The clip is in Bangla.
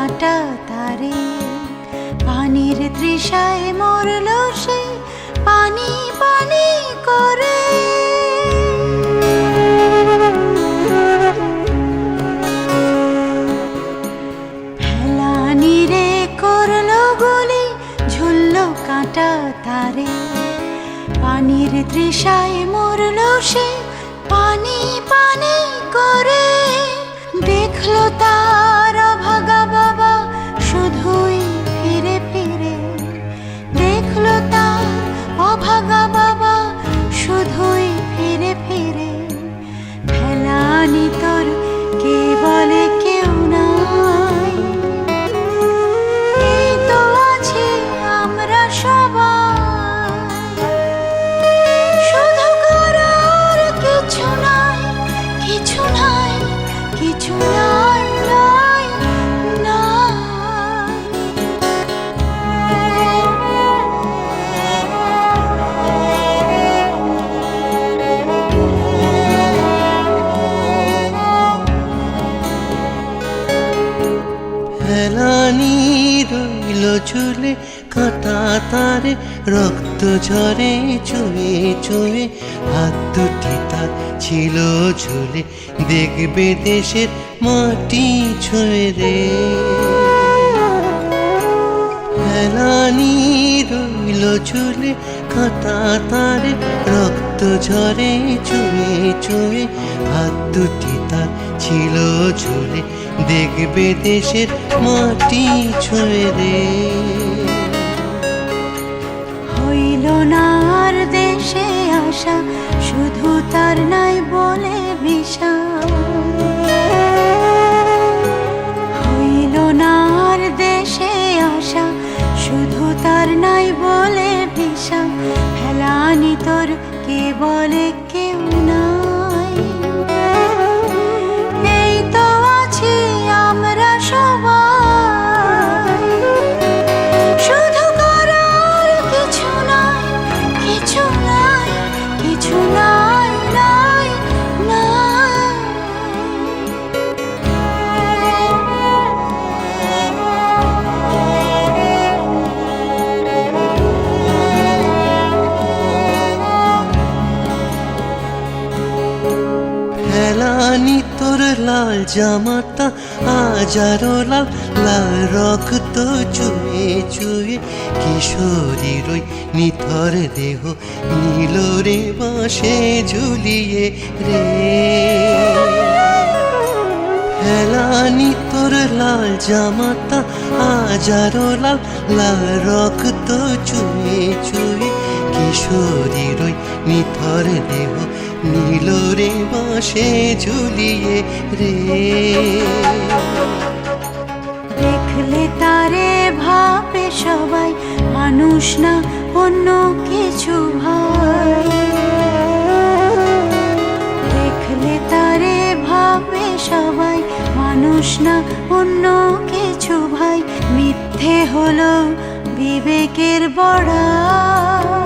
কাটা তারে। পানির তৃষায় মরল সে পানি পানি করে। কাটা তারে। পানির তৃষায় মরল সে পানি পানি কিছু নাই রইল চুলে, কাঁটা তারে, রক্ত ঝরে চুয়ে চুয়ে হাত দুটি তার ছিল ঝুলে, দেখবে দেশের মাটি ছুঁয়ে রে। হেলানি রইল চুলে, কাঁটা তারে, রক্ত ঝরে চুয়ে চুয়ে হাত দুটি তার ছিল ঝুলে, দেখবে দেশের মাটি ছুঁয়ে রে। হইল না আর দেশে আসা শুধু তার নাই বলে বিষা হইল না আর দেশে আসা শুধু তার নাই বলে বিষা হেলানি তোর কে বলে কেউ নাই হেলানি তোর লাল জামাটা আজারো লাল লাল রক্ত চুয়ে চুয়ে কিশোরীর ওই নিথর দেহ নীল রে বাসে ঝুলিয়ে রে হেলানি তোর লাল জামাটা আজারো লাল লাল রক্ত চুয়ে চুয়ে কিশোরীর ওই নিথর দেহ নীল রে বাসে ঝুলিয়ে রে। দেখলে তারে ভাবে সবাই, মানুষ না অন্য কিছু ভাই। দেখলে তারে ভাবে সবাই, মানুষ না অন্য কিছু ভাই। মিথ্যে হলো বিবেকের বড়া।